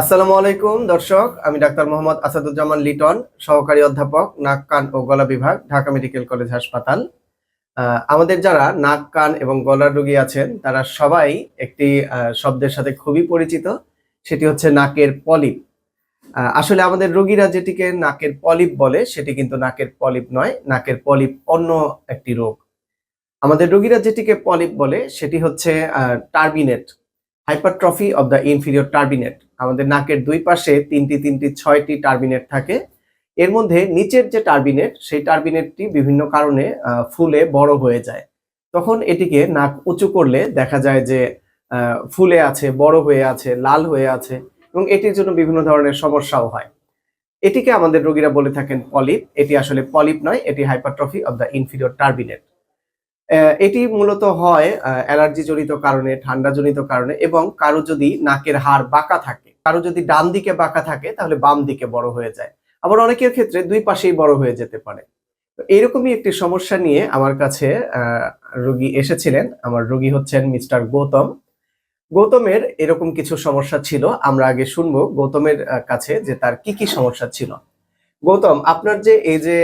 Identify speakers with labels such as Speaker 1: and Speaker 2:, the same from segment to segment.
Speaker 1: আসসালামু আলাইকুম, দর্শক। আমি ডাক্তার মোহাম্মদ আসাদুজ্জামান লিটন, সহকারী অধ্যাপক, নাক, কান ও গলা বিভাগ, ঢাকা মেডিকেল কলেজ হাসপাতাল। আমাদের যারা নাক, কান এবং গলার রোগী আছেন, তারা সবাই একটি শব্দের সাথে খুবই পরিচিত। সেটি হচ্ছে নাকের পলিপ। আসলে আমাদের রোগীরা যেটিকে নাকের পলিপ বলে, সেটি কিন্তু নাকের পলিপ নয়, নাকের পলিপ অন্য একটি রোগ। আমাদের রোগীরা যেটিকে পলিপ বলে, সেটি হচ্ছে turbinate. Hypertrophy of the inferior turbinate আমাদের নাকের দুই পাশে তিনটি তিনটি, ছয়টি টার্বিনেট থাকে। এর মধ্যে নিচের যে টার্বিনেট সেই টার্বিনেটটি বিভিন্ন কারণে ফুলে বড় হয়ে যায়। তখন এটিকে নাক উঁচু করলে দেখা যায় যে ফুলে আছে, বড় হয়ে আছে, লাল হয়ে আছে এবং এটির জন্য বিভিন্ন ধরনের সমস্যাও হয়। এটিকে আমাদের রোগীরা বলে থাকেন পলিপ। এটি আসলে পলিপ নয়, এটি hypertrophy of the inferior turbinate এটি মূলত হয় অ্যালার্জি জনিত কারণে ঠান্ডা জনিত কারণে এবং কারও যদি নাকের হাড় বাঁকা থাকে, কারও যদি ডান দিকে বাঁকা থাকে তাহলে বাম দিকে বড় হয়ে যায়। আবার অনেকের ক্ষেত্রে দুই পাশেই বড় হয়ে যেতে পারে। এরকমই একটি সমস্যা নিয়ে আমার কাছে রোগী এসেছিলেন। আমার রোগী হচ্ছেন মিস্টার গৌতম। গৌতমের এরকম কিছু সমস্যা ছিল, আমরা আগে শুনব গৌতমের কাছে যে তার কি কি সমস্যা ছিল। গৌতম, আপনার যে এই যে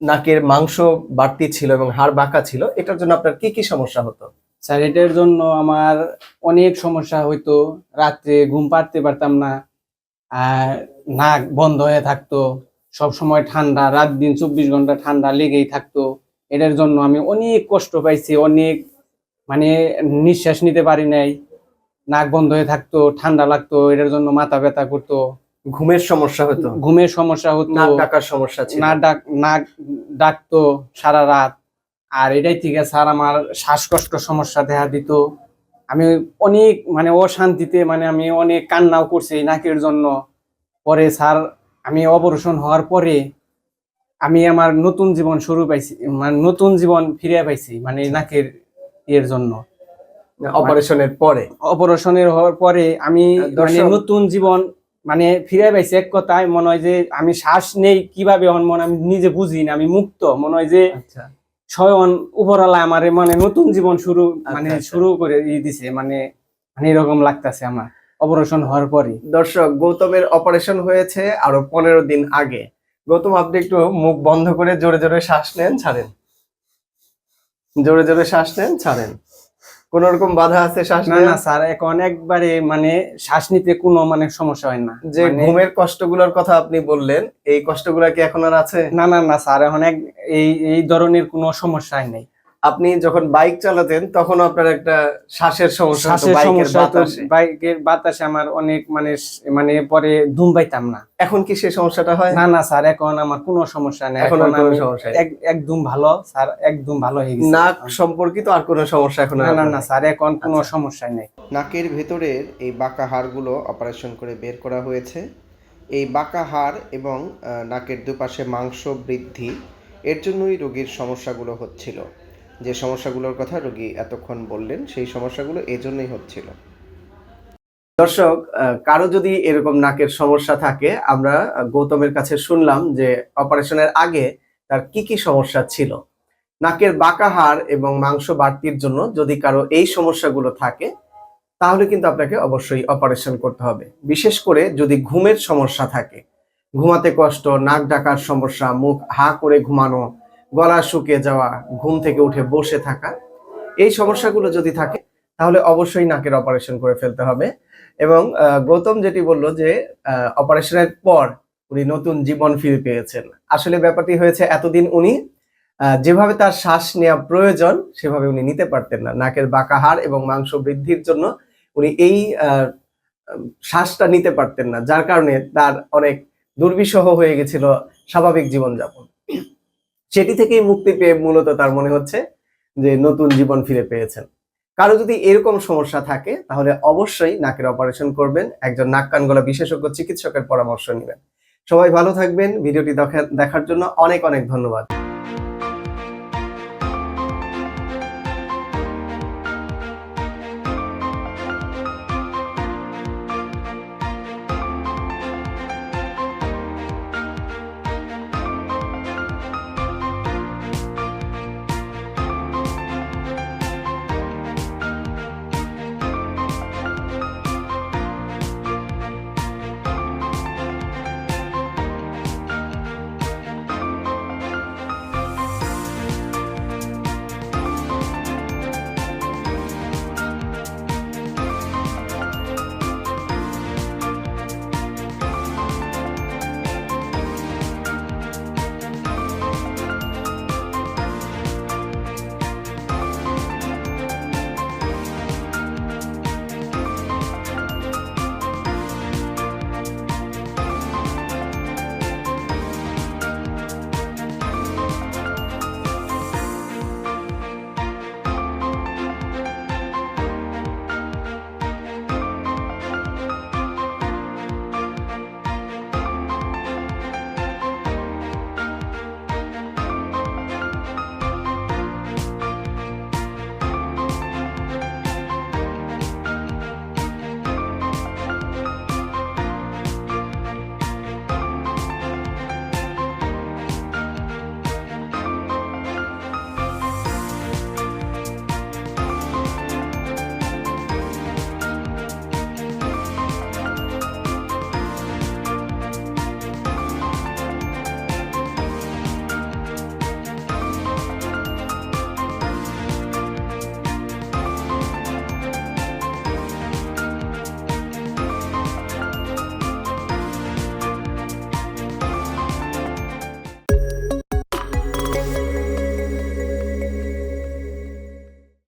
Speaker 1: নাকের মাংস বাড়তি ছিল এবং হাড় বাঁকা ছিল, এটার জন্য আপনার কি কি সমস্যা হতো?
Speaker 2: স্যার, এটার জন্য আমার অনেক সমস্যা হইতো। রাত্রে ঘুম পাড়তে পারতাম না, আর নাক বন্ধ হয়ে থাকতো সব সময় ঠান্ডা, রাত দিন চব্বিশ ঘণ্টা ঠান্ডা লেগেই থাকতো। এটার জন্য আমি অনেক কষ্ট পাইছি, অনেক মানে নিঃশ্বাস নিতে পারি নাই। নাক বন্ধ হয়ে থাকতো, ঠান্ডা লাগতো, এটার জন্য মাথা ব্যথা করতো।
Speaker 1: ঘুমের সমস্যা হতো।
Speaker 2: ঘুমের সমস্যা হতো।
Speaker 1: নাক ডাকার সমস্যা ছিল।
Speaker 2: না ডাক নাক ডাকতো সারা রাত। আর এটাই থেকে স্যার আমার শ্বাসকষ্ট সমস্যা দেখা দিত। আমি অনেক মানে অশান্তিতে মানে আমি অনেক কান্নাও করছি এই নাকের জন্য। পরে স্যার আমি অপারেশন হওয়ার পরে আমি আমার নতুন জীবন শুরু পাইছি মানে নতুন জীবন ফিরে পাইছি মানে নাকের এর জন্য।
Speaker 1: অপারেশনের পরে?
Speaker 2: অপারেশনের হওয়ার পরে আমি মানে নতুন জীবন মানে ফিরে পাইছি এক কথায় মনে হয় যে আমি শ্বাস নেই কীভাবে মনে আমি নিজে বুঝি না আমি মুক্ত। মনে হয় যে
Speaker 1: আচ্ছা।
Speaker 2: স্বয়ং উপরওয়ালা আমার মানে নতুন জীবন শুরু মানে
Speaker 1: আচ্ছা।
Speaker 2: শুরু করে দিছে মানে মানে এরকম লাগতাছে আমার অপারেশন হওয়ার পরে
Speaker 1: দর্শক গৌতমের অপারেশন হয়েছে আরও পনেরো দিন আগে। গৌতম আপনি একটু মুখ বন্ধ করে জোরে জোরে শ্বাস নেন ছাড়েন। জোরে জোরে শ্বাস নেন ছাড়েন। কোন রকম বাধা আছে শ্বাস
Speaker 2: না না স্যার এখন একবারে মানে শ্বাস নিতে কোনো মানে সমস্যা হয় না।
Speaker 1: যে
Speaker 2: মানে-
Speaker 1: ঘুমের কষ্টগুলোর কথা আপনি বললেন এই কষ্টগুলো কি এখন আর আছে?
Speaker 2: না না না স্যার এখন এক এই এই ধরনের কোনো সমস্যাই নেই।
Speaker 1: আপনি যখন বাইক চালাতেন তখন আপনার একটা শ্বাসের সমস্যা বাইকের
Speaker 2: সমস্যা
Speaker 1: বাতাসে।
Speaker 2: বাইকের বাতাসে আমার অনেক মানে মানে পরে ধুম পাইতাম না।
Speaker 1: এখন কি সেই সমস্যাটা হয়?
Speaker 2: না না স্যার এখন আমার কোনো সমস্যা নেই।
Speaker 1: এখন কোনো সমস্যা
Speaker 2: একদম ভালো স্যার একদম ভালো হয়ে গেছে।
Speaker 1: নাক সম্পর্কিত আর কোনো সমস্যা এখন
Speaker 2: না না না স্যার এখন কোনো
Speaker 1: আচ্ছা।
Speaker 2: সমস্যা নেই।
Speaker 3: নাকের ভেতরের এই বাঁকা হাড়গুলো অপারেশন করে বের করা হয়েছে। এই বাঁকা হাড় এবং আহ, নাকের দুপাশে মাংস বৃদ্ধি এর জন্যই রোগীর সমস্যাগুলো হচ্ছিল। যে সমস্যাগুলোর কথা রোগী এতক্ষণ বললেন, সেই সমস্যাগুলো এজন্যই হচ্ছিল।
Speaker 1: দর্শক কারও যদি এরকম নাকের সমস্যা থাকে, আমরা গৌতমের কাছে শুনলাম যে অপারেশনের আগে তার কি কি সমস্যা ছিল। নাকের বাঁকা হাড় এবং মাংস বাড়তির জন্য যদি কারও এই সমস্যাগুলো থাকে, তাহলে কিন্তু আপনাকে অবশ্যই অপারেশন করতে হবে। বিশেষ করে যদি ঘুমের সমস্যা থাকে, ঘুমাতে কষ্ট, নাক ডাকার সমস্যা, মুখ হা করে ঘুমানো গলা শুকিয়ে যাওয়া, ঘুম থেকে উঠে বসে থাকা, এই সমস্যাগুলো যদি থাকে, তাহলে অবশ্যই নাকের অপারেশন করে ফেলতে হবে। এবং গৌতম যেটি বলল যে অপারেশনের পর উনি নতুন জীবন ফিরে পেয়েছেন। আসলে ব্যাপারটি হয়েছে এতদিন উনি যেভাবে তার শ্বাস নেওয়া প্রয়োজন, সেভাবে উনি নিতে পারতেন না। নাকের বাঁকা হাড় এবং মাংস বৃদ্ধির জন্য উনি এই শ্বাসটা নিতে পারতেন না, যার কারণে তার অনেক দুর্বিষহ হয়ে গেছিল স্বাভাবিক জীবনযাপন। সেটি থেকেই মুক্তি পেয়ে মূলত তার মনে হচ্ছে যে নতুন জীবন ফিরে পেয়েছেন। কারও যদি এরকম সমস্যা থাকে, তাহলে অবশ্যই নাকের অপারেশন করবেন, একজন নাক কান গলা বিশেষজ্ঞ চিকিৎসকের পরামর্শ নেবেন। সবাই ভালো থাকবেন, ভিডিওটি দেখা- দেখার জন্য অনেক অনেক ধন্যবাদ।